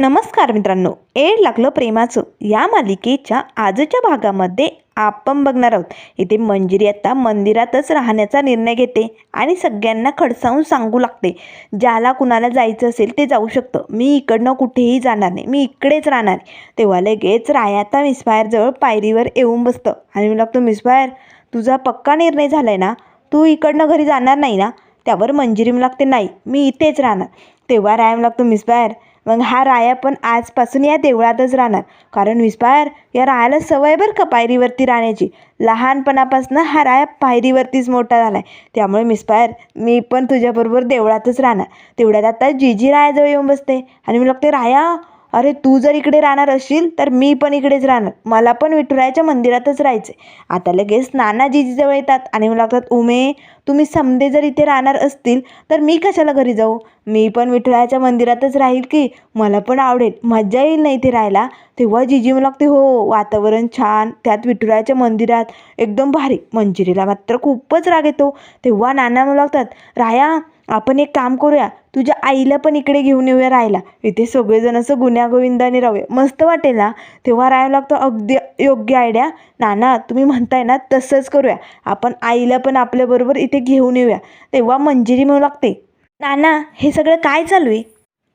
नमस्कार मित्रांनो एड लागलं प्रेमाचं. या मालिकेच्या आजच्या भागामध्ये आपण बघणार आहोत. इथे मंजिरी आता मंदिरातच राहण्याचा निर्णय घेते आणि सगळ्यांना खडसावून सांगू लागते. ज्याला कुणाला जायचं असेल ते जाऊ शकतं. मी इकडनं कुठेही जाणार नाही. मी इकडेच राहणार तेव्हा लगेच रायाता मिसफायरजवळ पायरीवर येऊन बसतं. आणि मी लागतो मिसफायर तुझा पक्का निर्णय झाला आहे ना? तू इकडनं घरी जाणार नाही ना? त्यावर मंजिरी लागते नाही मी इथेच राहणार. तेव्हा राय लागतो मिसफायर मग हा राया पण आजपासून या देवळातच राहणार. कारण विस्पायर या रायाला सवय बरं का पायरीवरती राहण्याची? लहानपणापासून हा राया पायरीवरतीच मोठा झाला आहे त्यामुळे मिस्पायर मी पण तुझ्याबरोबर देवळातच राहणार. तेवढ्यात आता जीजी रायाजवळ येऊन बसते. आणि मी लागते राया अरे तू जर इकडे राहणार असशील तर मी पण इकडेच राहणार. मला पण विठुरायाच्या मंदिरातच राहायचं आता लगेच नाना जीजीजवळ येतात आणि मला लागतात उमे तुम्ही समदे जर इथे राहणार असतील तर मी कशाला घरी जाऊ? मी पण विठुरायाच्या मंदिरातच राहील की मला पण आवडेल. मजा येईल ना इथे राहायला? तेव्हा जीजी मला लागते हो वातावरण छान त्यात विठुरायाच्या मंदिरात एकदम भारी. मंजिरीला मात्र खूपच राग येतो. तेव्हा नाना मला लागतात राया आपण एक काम करूया तुझ्या आईला पण इकडे घेऊन येऊया राहायला. इथे सगळेजण असं गुण्यागोविंदाने राहूया. मस्त वाटेल ना तेव्हा राहायला लागतं अगदी योग्य आयडिया नाना तुम्ही म्हणताय ना तसंच करूया. आपण आईला पण आपल्याबरोबर इथे घेऊन येऊया. तेव्हा मंजिरी म्हणू लागते. नाना हे सगळं काय चालू आहे?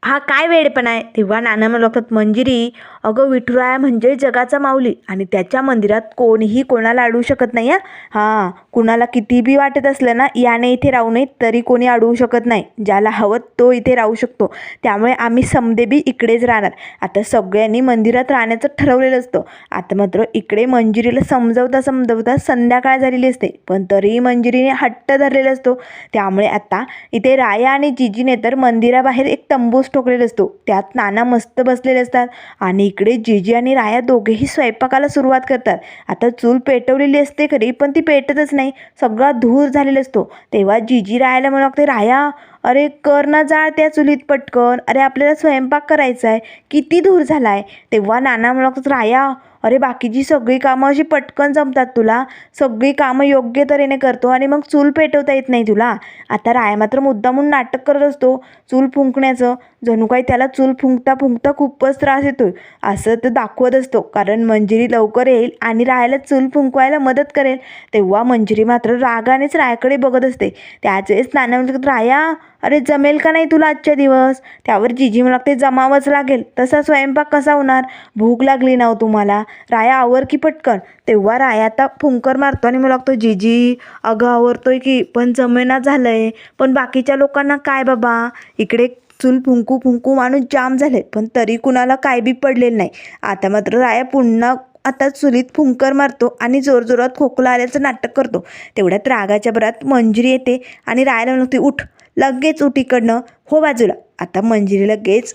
हा काय वेडपणा आहे? तेव्हा नाना म्हणू लागतात मंजिरी अगं विठुराया म्हणजे जगाचा माऊली आणि त्याच्या मंदिरात कोणीही कोणाला अडवू शकत नाही हां? हां कुणाला किती बी वाटत असलं ना याने इथे राहू नये तरी कोणी अडवू शकत नाही. ज्याला हवं तो इथे राहू शकतो. त्यामुळे आम्ही समदेबी इकडेच राहणार. आता सगळ्यांनी मंदिरात राहण्याचं ठरवलेलं असतं. आता मात्र इकडे मंजिरीला समजवता समजवता संध्याकाळ झालेली असते पण तरीही मंजिरीने हट्ट धरलेला असतो. त्यामुळे आता इथे राया आणि जिजीने तर मंदिराबाहेर एक तंबूस ठोकलेला असतो. त्यात नाना मस्त बसलेले असतात. आणि इकडे जिजी आणि राया दोघेही स्वयंपाकाला सुरुवात करतात. आता चूल पेटवलेली असते खरी पण ती पेटतच नाही. सगळा धूर झालेला असतो. तेव्हा जिजी रायाला म्हणू लागते राया अरे कर ना जाळ त्या चुलीत पटकन. अरे आपल्याला स्वयंपाक करायचा आहे किती धूर झाला आहे तेव्हा नाना म्हणू लागतात राया अरे बाकीची सगळी कामं अशी पटकन जमतात तुला. सगळी कामं योग्य तऱ्हेने करतो आणि मग चूल पेटवता येत नाही तुला. आता राय मात्र मुद्दामून नाटक करत असतो. चूल फुंकण्याचं. जणू काही त्याला चूल फुंकता फुंकता खूपच त्रास येतो असं तर दाखवत असतो. कारण मंजिरी लवकर येईल आणि रायाला चूल फुंकवायला मदत करेल. तेव्हा मंजिरी मात्र रागानेच रायाकडे बघत असते. त्याच वेळेस नाना राया अरे जमेल का नाही तुला आजच्या दिवस? त्यावर जिजी मला ते जमावंच लागेल. तसा स्वयंपाक कसा होणार? भूक लागली ना हो तुम्हाला. राया आवर की पटकन. तेव्हा राया आता फुंकर मारतो आणि मला लागतो जीजी अगं आवरतोय की पण जमेना झालं आहे पण बाकीच्या लोकांना काय बाबा? इकडे चूल फुंकू फुंकू माणूस जाम झाले पण तरी कुणाला काय बी पडलेलं नाही. आता मात्र राया पुन्हा आता चुलीत फुंकर मारतो आणि जोरजोरात खोकला आल्याचं नाटक करतो. तेवढ्यात रागाच्या भरात मंजिरी येते आणि रायाला म्हणते उठ लगेच उठ इकडनं. हो बाजूला. आता मंजिरी लगेच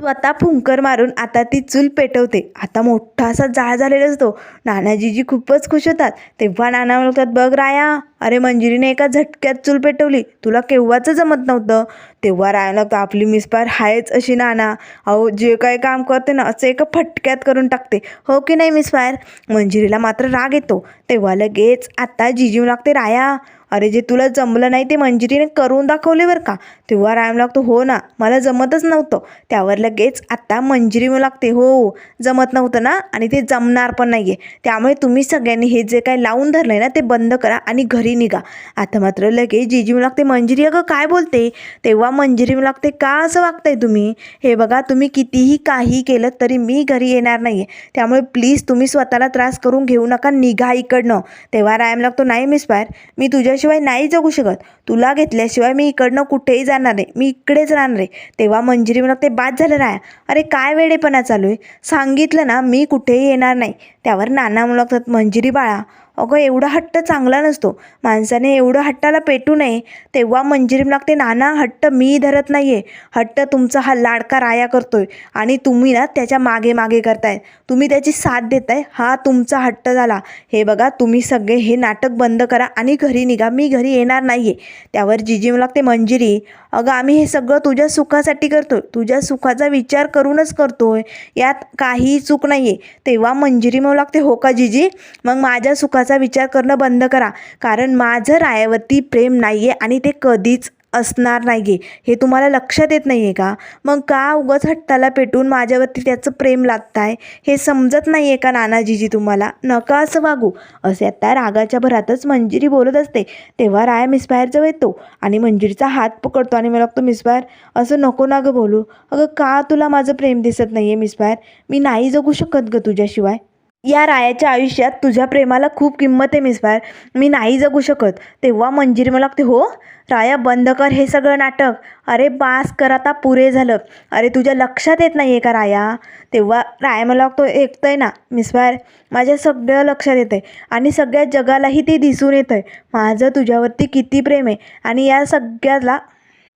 स्वतः फुंकर मारून आता ती चूल पेटवते. आता मोठा असा जाळ झालेला असतो. नानाजीजी खूपच खुश होतात. तेव्हा नाना म्हणतात बघ राया अरे मंजिरीने एका झटक्यात चूल पेटवली. तुला केव्हाचं जमत नव्हतं? तेव्हा राया तर आपली मिसपार आहेच अशी नाना. अहो जे काय काम करते ना असं एका फटक्यात करून टाकते. हो की नाही मिसपायर मंजिरीला मात्र राग येतो. तेव्हा लगेच आता जिजीव लागते राया. अरे जे तुला जमलं नाही ते मंजिरीने करून दाखवले बरं का? तेव्हा रायम लागतो हो ना मला जमतच नव्हतं. त्यावर लगेच आत्ता मंजिरी म्हणू लागते हो जमत नव्हतं ना आणि ते जमणार पण नाही आहे त्यामुळे तुम्ही सगळ्यांनी हे जे काय लावून धरलं आहे ना ते बंद करा आणि घरी निघा. आता मात्र लगेच जीजी मला लागते मंजिरी अगं काय बोलते? तेव्हा मंजिरी मला लागते का असं वागताय तुम्ही? हे बघा तुम्ही कितीही काही केलं तरी मी घरी येणार नाही आहे त्यामुळे प्लीज तुम्ही स्वतःला त्रास करून घेऊ नका निघा इकडनं. तेव्हा रायम लागतो नाही मिस पायर मी तुझ्याशिवाय नाही जगू शकत. तुला घेतल्याशिवाय मी इकडनं कुठेही जाणार नाही. मी इकडेच राहणार आहे. तेव्हा मंजिरी मला लागते बाद झालं राया? अरे काय वेडेपणा चालू आहे? सांगितलं ना मी कुठेही येणार नाही. त्यावर नाना म्हणतात मंजिरी बाळा अगं एवढा हट्ट चांगला नसतो. माणसाने एवढं हट्टाला पेटू नये. तेव्हा मंजिरी लागते नाना हट्ट मी धरत नाही आहे हट्ट तुमचा हा लाडका राया करतोय आणि तुम्ही ना त्याच्यामागे मागे करताय. तुम्ही त्याची साथ देताय. हा तुमचा हट्ट झाला. हे बघा तुम्ही सगळे हे नाटक बंद करा आणि घरी निघा. मी घरी येणार नाही आहे त्यावर जिजी लागते मंजिरी अगं आम्ही हे सगळं तुझ्या सुखासाठी करतोय. तुझ्या सुखाचा विचार करूनच करतोय. यात काहीही चूक नाही आहे तेव्हा मंजिरी म्हणू लागते हो का जिजी? मग माझ्या सुखा सुखाचा विचार करणं बंद करा. कारण माझं रायावरती प्रेम नाही आहे आणि ते कधीच असणार नाही आहे हे तुम्हाला लक्षात येत नाही आहे का? मग का उगाच हट्टाला पेटून माझ्यावरती त्याचं प्रेम लादताय? हे समजत नाही आहे का नानाजीजी तुम्हाला? नका असं वागू. असे आता रागाच्या भरातच मंजिरी बोलत असते. तेव्हा राया मिसबाहेरजवळ येतो आणि मंजिरीचा हात पकडतो आणि मला लागतो मिसबाहेर असं नको ना गं बोलू. अगं का तुला माझं प्रेम दिसत नाही आहे मिसबाहेर मी नाही जगू शकत गं तुझ्याशिवाय. या रायाच्या आयुष्यात तुझ्या प्रेमाला खूप किंमत आहे मिस फायर मी नाही जगू शकत. तेव्हा मंजिरी मला लागते हो राया बंद कर हे सगळं नाटक. अरे बास कर आता पुरे झालं. अरे तुझ्या लक्षात येत नाही आहे का राया? तेव्हा राया मला लागतो आहे ना मिसबाहेर माझ्या सगळं लक्षात येतं आहे आणि सगळ्या जगालाही ते दिसून येतं आहे माझं तुझ्यावरती किती प्रेम आहे. आणि या सगळ्याला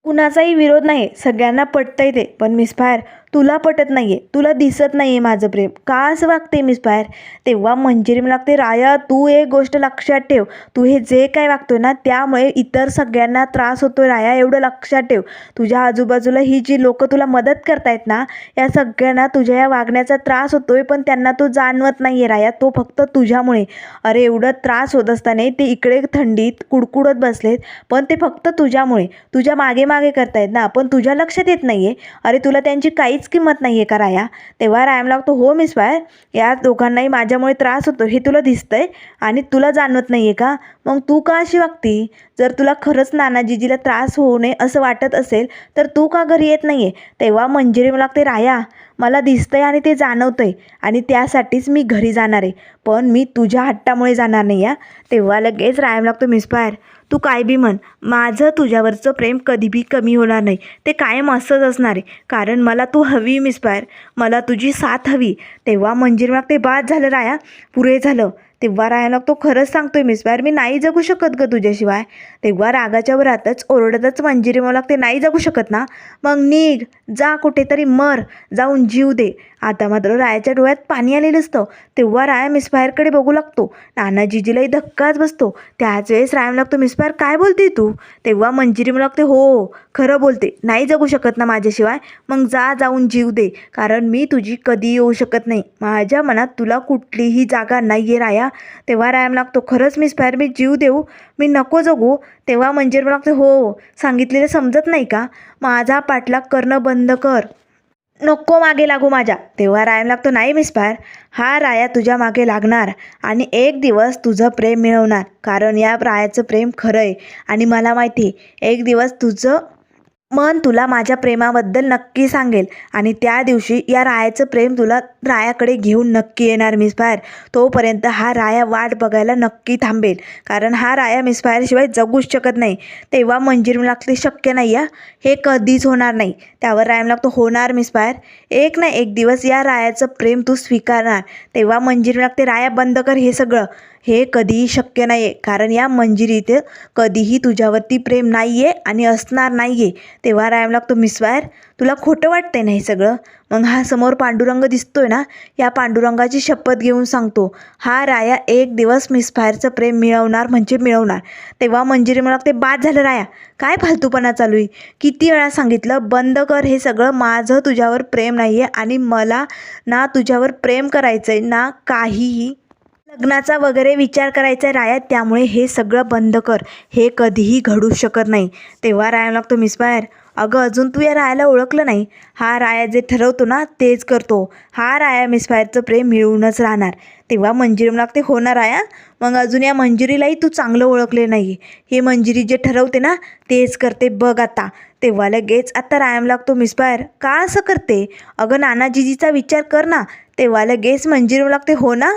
कुणाचाही विरोध नाही. सगळ्यांना पटतंय ते. पण मिस फायर तुला पटत नाही आहे तुला दिसत नाही आहे माझं प्रेम. का असं वागते मिसफायर तेव्हा मंजिरी मला लागते राया तू एक गोष्ट लक्षात ठेव. तू हे जे काय वागतोय ना त्यामुळे इतर सगळ्यांना त्रास होतो राया एवढं लक्षात ठेव. तुझ्या आजूबाजूला ही जी लोक तुला मदत करतायत ना या सगळ्यांना तुझ्या या वागण्याचा त्रास होतोय पण त्यांना तो जाणवत नाही आहे राया. तो फक्त तुझ्यामुळे. अरे एवढं त्रास होत असताना ते इकडे थंडीत कुडकुडत बसलेत पण ते फक्त तुझ्यामुळे. तुझ्या मागे मागे करतायत ना पण तुझ्या लक्षात येत नाही आहे अरे तुला त्यांची काहीच किंमत नाही आहे का राया? तेव्हा रायम लागतो हो मिस बाय या दोघांनाही माझ्यामुळे त्रास होतो हे तुला दिसतंय आणि तुला जाणवत नाही आहे का? मग तू का अशी वागती? जर तुला खरंच नानाजीजीला त्रास होऊ नये असं वाटत असेल तर तू का घरी येत नाही आहे तेव्हा मंजिरी मला लागते राया मला दिसतंय आणि ते जाणवतंय आणि त्यासाठीच मी घरी जाणार आहे पण मी तुझ्या हट्टामुळे जाणार नाही या तेव्हा लगेच रायम लागतो मिसफायर तू काय बी म्हण. माझं तुझ्यावरचं प्रेम कधी बी कमी होणार नाही. ते कायम असंच असणार आहे. कारण मला तू हवी मिसपायर मला तुझी साथ हवी. तेव्हा मंजिरी ते बाद झालं राया. पुरे झालं. तेव्हा रायनॉक लागतो खरंच सांगतोय मिसफायर मी नाही जगू शकत ग तुझ्याशिवाय. तेव्हा रागाच्या वरातच ओरडतच मंजिरी मला लागते नाही जगू शकत ना. मग निघ जा कुठेतरी मर जाऊन जीव दे. आता मात्र रायाच्या डोळ्यात पाणी आलेलं असतं. तेव्हा राया मिसफायरकडे बघू लागतो. नानाजीजीलाही धक्काच बसतो. त्याच वेळेस राया लागतो मिसफायर काय बोलते तू? तेव्हा मंजिरी मला लागते हो खरं बोलते. नाही जगू शकत ना माझ्याशिवाय. मग जा जाऊन जीव दे. कारण मी तुझी कधी येऊ शकत नाही. माझ्या मनात तुला कुठलीही जागा नाही आहे राया. तेव्हा राया मला लागतो. खरंच मिसफायर मी जीव देऊ? मी नको जगू? तेव्हा मंजिरी मला लागते हो, हो सांगितलेलं समजत नाही का? माझा पाठलाग करणं बंद कर. नको मागे लागू माझ्या. तेव्हा रायम लागतो नाही मिसफायर हा राया तुझ्या मागे लागणार आणि एक दिवस तुझं प्रेम मिळवणार. कारण या रायाचं प्रेम खरं आहे आणि मला माहिती आहे एक दिवस तुझं मन तुला माझ्या प्रेमाबद्दल नक्की सांगेल आणि त्या दिवशी या रायाचं प्रेम तुला रायाकडे घेऊन नक्की येणार मिसफायर तोपर्यंत हा राया वाट बघायला नक्की थांबेल. कारण हा राया मिसफायरशिवाय जगूच शकत नाही. तेव्हा मंजिरी लागते शक्य नाही या. हे कधीच होणार नाही. त्यावर रायाम लागतो होणार मिसफायर एक ना एक दिवस या रायाचं प्रेम तू स्वीकारणार. तेव्हा मंजिरी लागते राया बंद कर हे सगळं. हे कधीही शक्य नाही आहे कारण या मंजिरीत कधीही तुझ्यावरती प्रेम नाही आहे आणि असणार नाही आहे तेव्हा रायाम लागतो मिसवायर तुला खोटं वाटतंय ना हे सगळं? मग हा समोर पांडुरंग दिसतोय ना? या पांडुरंगाची शपथ घेऊन सांगतो. हा राया एक दिवस मिसफायरचं प्रेम मिळवणार म्हणजे मिळवणार. तेव्हा मंजिरी मला ते बाद झालं राया. काय फालतूपणा चालू आहे? किती वेळा सांगितलं बंद कर हे सगळं माझं तुझ्यावर प्रेम नाही आहे आणि मला ना तुझ्यावर प्रेम करायचं आहे ना काहीही लग्नाचा वगैरे विचार करायचा आहे राया त्यामुळे हे सगळं बंद कर. हे कधीही घडू शकत नाही. तेव्हा राया लागतो मिसफायर अगं अजून तू या रायाला ओळखलं नाही. हा राया जे ठरवतो ना तेच करतो. हा राया मिसफायरचं प्रेम मिळूनच राहणार. तेव्हा मंजिरी लागते हो ना राया मग अजून या मंजिरीलाही तू चांगलं ओळखले नाही. हे मंजिरी जे ठरवते ना तेच करते बघ आता. तेव्हा लगेच आता रायाम लागतो मिसफायर का असं करते? अगं नानाजीजीचा विचार कर ना. तेव्हा लगेच मंजिरी लागते हो ना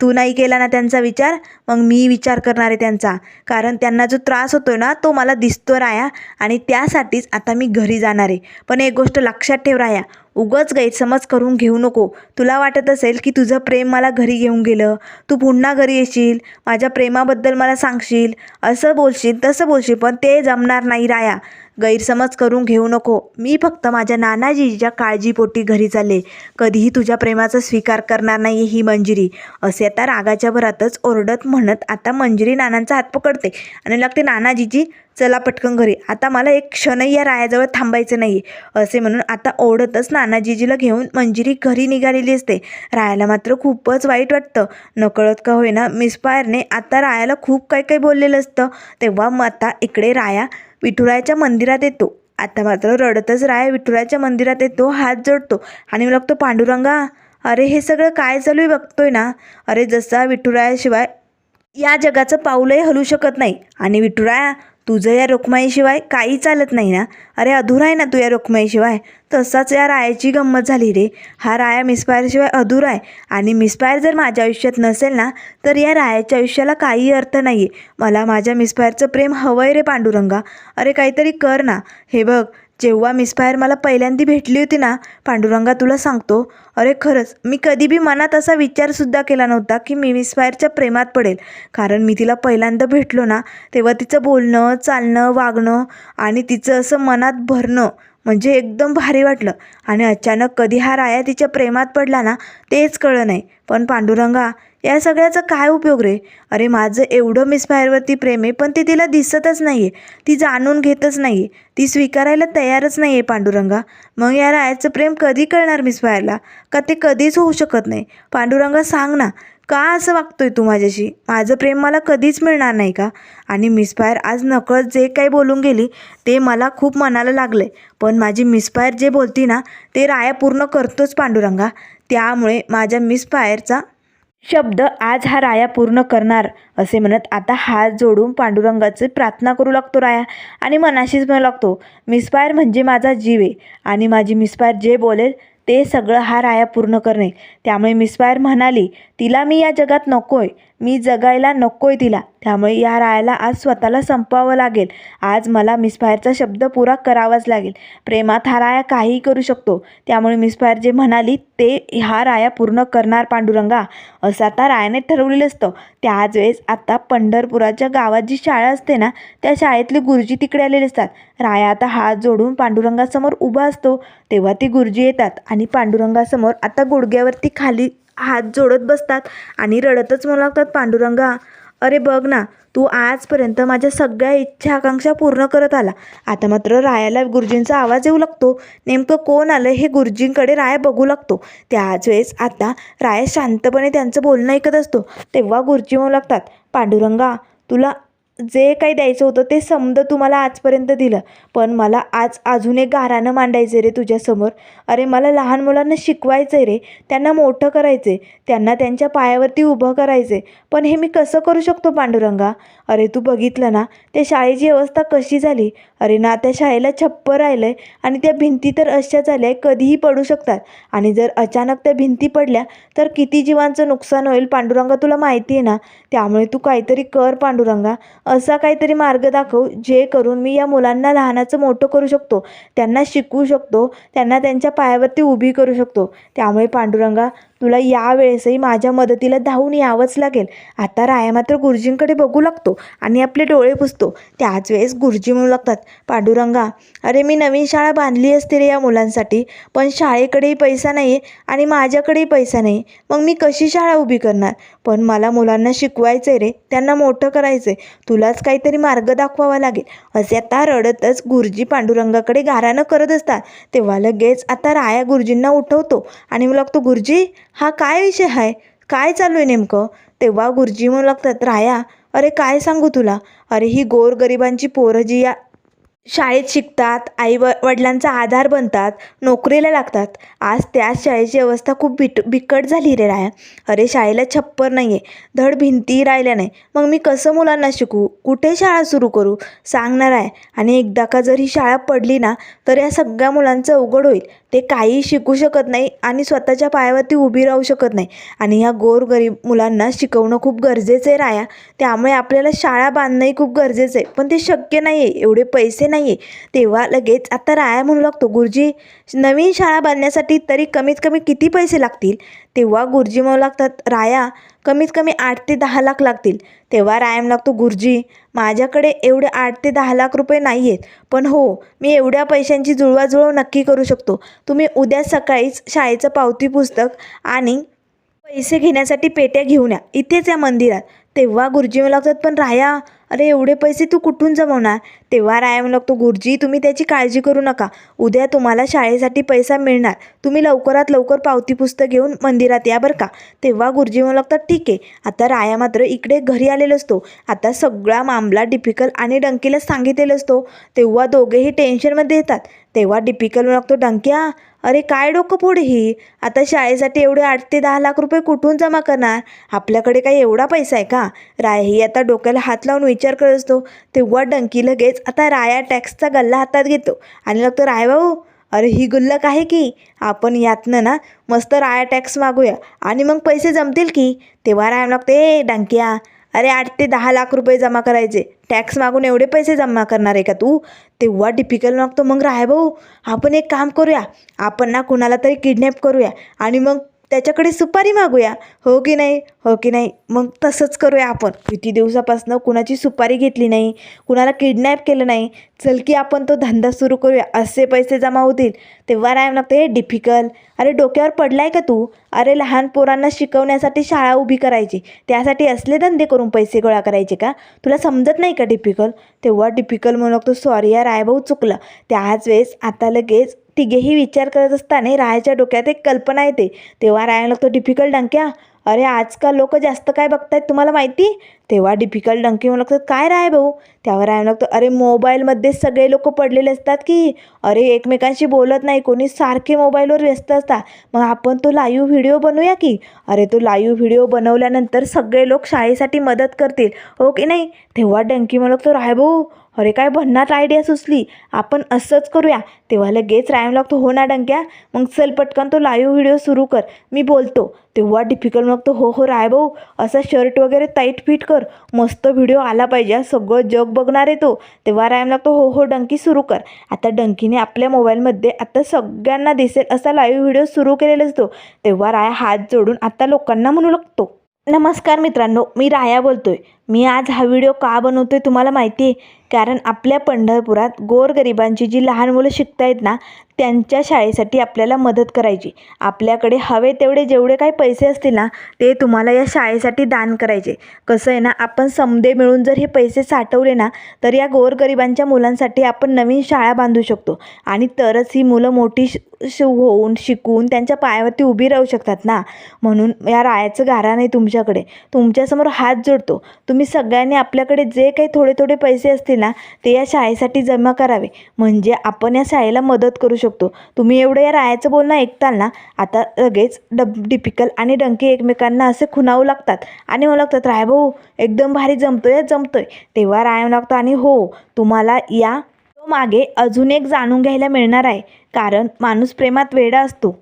तू नाही केला ना त्यांचा विचार मग मी विचार करणार आहे त्यांचा. कारण त्यांना जो त्रास होतो ना तो मला दिसतो राया. आणि त्यासाठीच आता मी घरी जाणार आहे. पण एक गोष्ट लक्षात ठेव राया. उगच गैरसमज करून घेऊ नको. तुला वाटत असेल की तुझं प्रेम मला घरी घेऊन गेलं. तू पुन्हा घरी येशील. माझ्या प्रेमाबद्दल मला सांगशील. असं बोलशील तसं बोलशील पण ते जमणार नाही राया. गैरसमज करून घेऊ नको. मी फक्त माझ्या नानाजीच्या काळजीपोटी घरी चालले. कधीही तुझ्या प्रेमाचा स्वीकार करणार नाही ही मंजिरी. असे आता रागाच्या भरातच ओरडत म्हणत आता मंजिरी नानांचा हात पकडते आणि लागते नानाजीजी चला पटकन घरी. आता मला एक क्षणही या रायाजवळ थांबायचं नाही असे म्हणून आता ओढतच नानाजीजीला घेऊन मंजिरी घरी निघालेली असते. रायाला मात्र खूपच वाईट वाटतं. नकळत का होईना मिसफायरने आता रायाला खूप काही काही बोललेलं असतं. तेव्हा मग आता इकडे राया विठुरायाच्या मंदिरात येतो. आता मात्र रडतच राय विठुरायाच्या मंदिरात येतो हात जोडतो आणि लागतो पांडुरंगा अरे हे सगळं काय चालू आहे बघतोय ना? अरे जसा विठुरायाशिवाय या जगाचं पाऊलही हलू शकत नाही आणि विठुराया तुझं या रुक्माईशिवाय काही चालत नाही ना? अरे अधुरा आहे ना तू या रुक्माईशिवाय? तसाच या रायाची गंमत झाली रे. हा राया मिसपायरशिवाय अधुरा आहे. आणि मिसपायर जर माझ्या आयुष्यात नसेल ना तर या रायाच्या आयुष्याला काही अर्थ नाही आहे मला माझ्या मिसपायरचं प्रेम हवं आहे रे पांडुरंगा. अरे काहीतरी कर ना. हे बघ जेव्हा मिसफायर मला पहिल्यांदी भेटली होती ना पांडुरंगा तुला सांगतो. अरे खरंच मी कधी बी मनात असा विचारसुद्धा केला नव्हता की मी मिसफायरच्या प्रेमात पडेल. कारण मी तिला पहिल्यांदा भेटलो ना तेव्हा तिचं बोलणं चालणं वागणं आणि तिचं असं मनात भरणं म्हणजे एकदम भारी वाटलं. आणि अचानक कधी हा राया तिच्या प्रेमात पडला ना तेच कळलं नाही. पण पांडुरंगा या सगळ्याचा काय उपयोग रे? अरे माझं एवढं मिसफायरवरती प्रेम आहे पण ते तिला दिसतच नाही आहे ती जाणून घेतच नाही आहे ती स्वीकारायला तयारच नाही आहे पांडुरंगा. मग या रायाचं प्रेम कधी कळणार मिसफायरला का ते कधीच होऊ शकत नाही? पांडुरंगा सांग ना. का असं वागतोय तू माझ्याशी? माझं प्रेम मला कधीच मिळणार नाही का? आणि मिसफायर आज नकळत जे काही बोलून गेली ते मला खूप मनाला लागलं पण माझी मिसफायर जे बोलती ना ते राया पूर्ण करतोच पांडुरंगा. त्यामुळे माझ्या मिसफायरचा शब्द आज हा राया पूर्ण करणार असे म्हणत आता हात जोडून पांडुरंगाची प्रार्थना करू लागतो राया. आणि मनाशीच म्हणू लागतो मिसपायर म्हणजे माझा जीव आहे. आणि माझी मिसपायर जे बोलेल ते सगळं हा राया पूर्ण करणे. त्यामुळे मिसफायर म्हणाली तिला मी या जगात नको आहे मी जगायला नको आहे तिला. त्यामुळे या रायाला आज स्वतःला संपवावं लागेल. आज मला मिसफायरचा शब्द पुरा करावाच लागेल. प्रेमात हा राया काहीही करू शकतो. त्यामुळे मिसफायर जे म्हणाली ते हा राया पूर्ण करणार पांडुरंगा. असं आता रायाने ठरवलेलं असतं. त्याच वेळेस आता पंढरपुराच्या गावात जी शाळा असते ना त्या शाळेतले गुरुजी तिकडे आलेले असतात. राया आता हात जोडून पांडुरंगासमोर उभा असतो. तेव्हा ती गुरुजी येतात आणि पांडुरंगासमोर आता गुडघ्यावरती खाली हात जोडत बसतात आणि रडतच म्हणू लागतात पांडुरंगा अरे बघ ना तू आजपर्यंत माझ्या सगळ्या इच्छा आकांक्षा पूर्ण करत आला. आता मात्र रायाला गुरुजींचा आवाज येऊ लागतो. नेमकं कोण आलं हे गुरुजींकडे राया बघू लागतो. त्याच वेळेस आता राया शांतपणे त्यांचं बोलणं ऐकत असतो. तेव्हा गुरुजी म्हणू लागतात पांडुरंगा तुला जे काही द्यायचं होतं ते समद तुम्हाला आजपर्यंत दिलं. पण मला आज अजून एक गारानं मांडायचं रे तुझ्यासमोर. अरे मला लहान मुलांना शिकवायचं आहे रे. त्यांना मोठं करायचं आहे त्यांना त्यांच्या पायावरती उभं करायचं आहे पण हे मी कसं करू शकतो पांडुरंगा? अरे तू बघितलं ना त्या शाळेची अवस्था कशी झाली? अरे ना त्या शाळेला छप्पर राहिलं आहे आणि त्या भिंती तर अशा झाल्या आहे कधीही पडू शकतात. आणि जर अचानक त्या भिंती पडल्या तर किती जीवांचं नुकसान होईल? पांडुरंगा तुला माहिती आहे ना? त्यामुळे तू काहीतरी कर पांडुरंगा. असा काहीतरी मार्ग दाखव जे करून मी या मुलांना लहानाचं मोठं करू शकतो. त्यांना शिकवू शकतो. त्यांना त्यांच्या पायावरती उभी करू शकतो. त्यामुळे पांडुरंगा तुला यावेळेसही माझ्या मदतीला धावून यावंच लागेल. आता राया मात्र गुरुजींकडे बघू लागतो आणि आपले डोळे पुसतो. त्याच वेळेस गुरुजी म्हणू लागतात पांडुरंगा अरे मी नवीन शाळा बांधली असते रे या मुलांसाठी. पण शाळेकडेही पैसा नाही आहे आणि माझ्याकडेही पैसा नाही मग मी कशी शाळा उभी करणार? पण मला मुलांना शिकवायचं आहे रे. त्यांना मोठं करायचं आहे तुलाच काहीतरी मार्ग दाखवावा लागेल. असे आता रडतच गुरुजी पांडुरंगाकडे गारानं करत असतात. तेव्हा लगेच आता राया गुरुजींना उठवतो आणि मग लागतो गुरुजी हा काय विषय आहे काय चालू आहे नेमकं? तेव्हा गुरुजी म्हणू लागतात राया अरे काय सांगू तुला? अरे ही गोरगरिबांची पोरं जी या शाळेत शिकतात आई व वडिलांचा आधार बनतात नोकरीला लागतात. आज त्याच शाळेची अवस्था खूप बिट बिकट झाली रे राया. अरे शाळेला छप्पर नाही आहे धड भिंती राहिल्या नाही. मग मी कसं मुलांना शिकू? कुठे शाळा सुरू करू? सांगणार आहे आणि एकदा का जर ही शाळा पडली ना तर या सगळ्या मुलांचं अवघड होईल. ते काही शिकू शकत नाही आणि स्वतःच्या पायावरती उभी राहू शकत नाही. आणि ह्या गोरगरीब मुलांना शिकवणं खूप गरजेचं आहे राया. त्यामुळे आपल्याला शाळा बांधणंही खूप गरजेचं आहे. पण ते शक्य नाही आहे एवढे पैसे नाही आहे तेव्हा लगेच आता राया म्हणू लागतो गुरुजी नवीन शाळा बांधण्यासाठी तरी कमीत कमी किती पैसे लागतील? तेव्हा गुरुजी म्हणू लागतात राया कमीत कमी आठ ते दहा लाख लागतील. तेव्हा रायम लागतो गुरुजी माझ्याकडे एवढे आठ ते दहा लाख रुपये नाही आहेत पण हो मी एवढ्या पैशांची जुळवाजुळव नक्की करू शकतो. तुम्ही उद्या सकाळीच शाळेचं पावती पुस्तक आणि पैसे घेण्यासाठी पेट्या घेऊन या. इथेच या मंदिरात. तेव्हा गुरुजी म्हणू लागतात पण राया अरे एवढे पैसे तू कुठून जमवणार? तेव्हा राया म्हणू लागतो गुरुजी तुम्ही त्याची काळजी करू नका. उद्या तुम्हाला शाळेसाठी पैसा मिळणार. तुम्ही लवकरात लवकर पावती पुस्तक घेऊन मंदिरात या बरं का. तेव्हा गुरुजी म्हणू लागतात ठीक आहे. आता राया मात्र इकडे घरी आलेलो असतो. आता सगळा मामला डिफिकल्ट आणि डंकीला सांगितलेला असतो. तेव्हा दोघेही टेन्शनमध्ये येतात. तेव्हा डिपिकल लागतो डंक्या अरे काय डोकं पुढे ही? आता शाळेसाठी एवढे आठ ते दहा लाख रुपये कुठून जमा करणार? आपल्याकडे काही एवढा पैसा आहे का? राय ही आता डोक्याला हात लावून विचार करत असतो. तेव्हा डंकी लगेच आता राया टॅक्सचा गल्ला हातात घेतो आणि लागतो राय भाऊ अरे ही गुल्लक आहे की? आपण यातनं ना मस्त राया टॅक्स मागूया आणि मग पैसे जमतील की? तेव्हा राय लागते ए डंक्या अरे आठ ते दहा लाख रुपये जमा करायचे. टॅक्स मागून एवढे पैसे जमा करणार आहे का तू? तेव्हा टिपिकल मागतो मग राय भाऊ आपण एक काम करूया. आपण ना कुणाला तरी किडनॅप करूया. आणि मग त्याच्याकडे सुपारी मागूया. हो की नाही? हो की नाही? मग तसंच करूया आपण. किती दिवसापासून कुणाची सुपारी घेतली नाही कुणाला किडनॅप केलं नाही चल की आपण तो धंदा सुरू करूया. असे पैसे जमा होतील. तेव्हा राय लागते. हे डिफिकल्ट अरे डोक्यावर पडलाय का तू? अरे लहान पोरांना शिकवण्यासाठी शाळा उभी करायची. त्यासाठी असले धंदे करून पैसे गोळा करायचे का? तुला समजत नाही का डिफिकल तेव्हा डिफिकल म्हणू लागतो सॉरी या रायभाऊ चुकलं. त्याच वेळेस आता लगेच तिघेही विचार करत असताना रायाच्या डोक्यात एक कल्पना येते. तेव्हा रायाला लागतो डिफिकल्ट डंक्या अरे आजकाल लोक जास्त काय बघतायत तुम्हाला माहिती? तेव्हा डिफिकल्ट डंकी म्हणू लागतात काय राय भाऊ? त्यावर राय लागतो अरे मोबाईलमध्ये सगळे लोक पडलेले असतात की अरे एकमेकांशी बोलत नाही कोणी सारखे मोबाईलवर व्यस्त असतात. मग आपण तो लाईव्ह व्हिडिओ बनवूया की? अरे तो लाईव्ह व्हिडिओ बनवल्यानंतर सगळे लोक शाळेसाठी मदत करतील हो की नाही? तेव्हा डंकी म्हणू लागतो राय भाऊ अरे काय भन्नाट आयडिया सुचली. आपण असंच करूया. तेव्हा लगेच रायम लागतो हो ना डंक्या. मग चल पटकन तो लाईव्ह व्हिडिओ सुरू कर. मी बोलतो. तेव्हा डिफिकल्ट लागतो हो हो राय भाऊ. असा शर्ट वगैरे टाईट फिट कर. मस्त व्हिडिओ आला पाहिजे. सगळं जग बघणार आहे तो. तेव्हा रायम लागतो हो हो डंकी सुरू कर. आता डंकीने आपल्या मोबाईलमध्ये आता सगळ्यांना दिसेल असा लाईव्ह व्हिडिओ सुरू केलेला असतो तेव्हा राया हात जोडून आता लोकांना म्हणू लागतो. नमस्कार मित्रांनो. मी राया बोलतोय. मी आज हा व्हिडिओ का बनवतो आहे तुम्हाला माहिती आहे? कारण आपल्या पंढरपुरात गोरगरिबांची जी लहान मुलं शिकतायत ना त्यांच्या शाळेसाठी आपल्याला मदत करायची. आपल्याकडे हवे तेवढे जेवढे काही पैसे असतील ना ते तुम्हाला या शाळेसाठी दान करायचे. कसं आहे ना आपण समदे मिळून जर हे पैसे साठवले ना तर या गोरगरिबांच्या मुलांसाठी आपण नवीन शाळा बांधू शकतो. आणि तरच ही मुलं मोठी श श- होऊन शिकून त्यांच्या पायावरती उभी राहू शकतात ना. म्हणून या रायाचं गारा नाही तुमच्याकडे. तुमच्यासमोर हात जोडतो. तुम्ही तुम्ही सगळ्यांनी आपल्याकडे जे काही थोडे थोडे पैसे असतील ना ते या शाळेसाठी जमा करावे. म्हणजे आपण या शाळेला मदत करू शकतो. तुम्ही एवढं या रायाचं बोलणं ऐकताल ना आता लगेच डब डिपिकल आणि डंकी एकमेकांना असे खुणावू लागतात. आणि म्हणू लागतात राय भाऊ एकदम भारी जमतोय जमतोय. तेव्हा राय लागतो आणि हो तुम्हाला या मागे अजून एक जाणून घ्यायला मिळणार आहे. कारण माणूस प्रेमात वेडा असतो.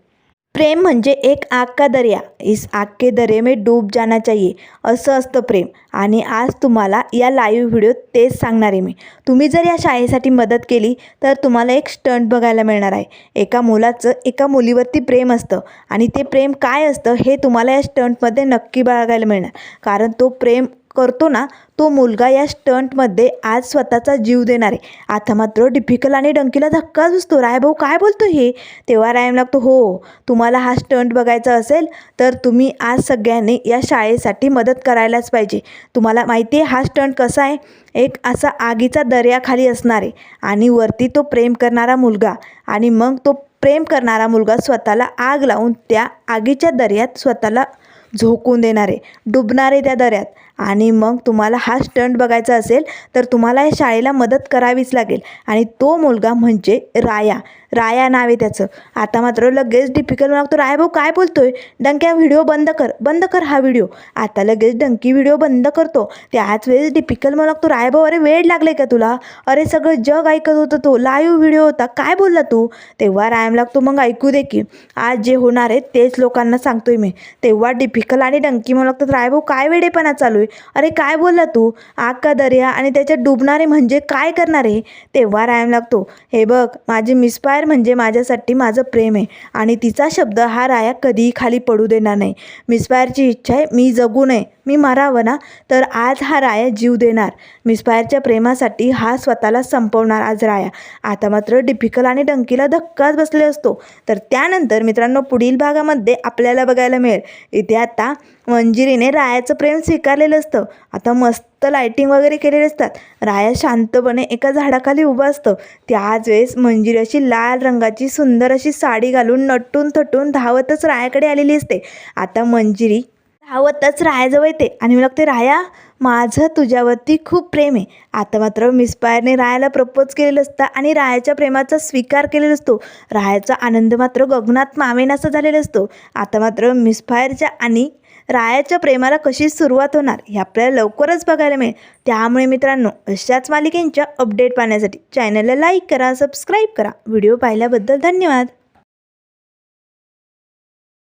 प्रेम म्हणजे एक आग का दर्या? इस आग के दर्या में डूब जाना चाहिए. असं असतं प्रेम. आणि आज तुम्हाला या लाईव्ह व्हिडिओत तेच सांगणार आहे मी. तुम्ही जर या शाळेसाठी मदत केली तर तुम्हाला एक स्टंट बघायला मिळणार आहे. एका मुलाचं एका मुलीवरती प्रेम असतं. आणि ते प्रेम काय असतं हे तुम्हाला या स्टंटमध्ये नक्की बघायला मिळणार. कारण तो प्रेम करतो ना तो मुलगा या स्टंटमध्ये आज स्वतःचा जीव देणार आहे. आता मात्र डिफिकल आणि डंकीला धक्का बसतो. राय भाऊ काय बोलतो हे? तेव्हा रायम लागतो हो तुम्हाला हा स्टंट बघायचा असेल तर तुम्ही आज सगळ्यांनी या शाळेसाठी मदत करायलाच पाहिजे. तुम्हाला माहिती आहे हा स्टंट कसा आहे? एक असा आगीचा दर्याखाली असणार आहे आणि वरती तो प्रेम करणारा मुलगा आणि मग तो प्रेम करणारा मुलगा स्वतःला आग लावून त्या आगीच्या दर्यात स्वतःला झोकून देणारे डुबणारे त्या दर्यात. आणि मग तुम्हाला हा स्टंट बघायचा असेल तर तुम्हाला या शाळेला मदत करावीच लागेल. आणि तो मुलगा म्हणजे राया. राया नाव आहे त्याचं. आता मात्र लगेच डिफिकल्ट लागतो राया भाऊ काय बोलतोय? डंक्या व्हिडिओ बंद कर. बंद कर हा व्हिडिओ. आता लगेच डंकी व्हिडिओ बंद करतो. त्याच वेळेस डिफिकल्ट मला लागतो राय भाऊ अरे वेळ लागले का तुला? अरे सगळं जग ऐकत होतं तो. लाईव्ह व्हिडिओ होता. काय बोलला तू? तेव्हा रायम लागतो मग ऐकू दे की. आज जे होणार आहे तेच लोकांना सांगतोय मी. तेव्हा डिफिकल आणि डंकी मला लागतात रायभाऊ काय वेडेपणा चालू आहे? अरे काय बोलला तू? आग का दर्या? आणि त्याच्यात डुबणारे म्हणजे काय करणार आहे तेव्हा रायम लागतो. हे बघ माझी मिसपायर म्हणजे माझ्यासाठी माझं प्रेम आहे. आणि तिचा शब्द हा राया कधीही खाली पडू देणार नाही. मिसपायरची इच्छा आहे मी जगू नये. मी मरावं ना? तर आज हा राया जीव देणार. मिसपायरच्या प्रेमासाठी हा स्वतःला संपवणार आज राया. आता मात्र डिफिकल आणि डंकीला धक्काच बसले असतो. तर त्यानंतर मित्रांनो पुढील भागामध्ये आपल्याला बघायला मिळेल. इथे आता मंजिरीने रायाचं प्रेम स्वीकारलेलं असतं. आता मस्त लायटिंग वगैरे केलेले असतात. राया शांतपणे एका झाडाखाली उभं असतं. त्याच वेळेस मंजिरी अशी लाल रंगाची सुंदर अशी साडी घालून नटून थटून धावतच रायाकडे आलेली असते. आता मंजिरी धावतच रायाजवळ येते आणि मला लागते राया माझं तुझ्यावरती खूप प्रेम आहे. आता मात्र मिसफायरने रायाला प्रपोज केलेलं असतं आणि रायाच्या प्रेमाचा स्वीकार केलेला असतो. रायाचा आनंद मात्र गगनात मावेनासा झालेला असतो. आता मात्र मिसफायरच्या आणि रायाच्या प्रेमाला कशी सुरुवात होणार हे आपल्याला लवकरच बघायला मिळेल. त्यामुळे मित्रांनो अशाच मालिकेंच्या अपडेट पाहण्यासाठी चॅनलला लाईक करा सबस्क्राईब करा. व्हिडिओ पाहिल्याबद्दल धन्यवाद.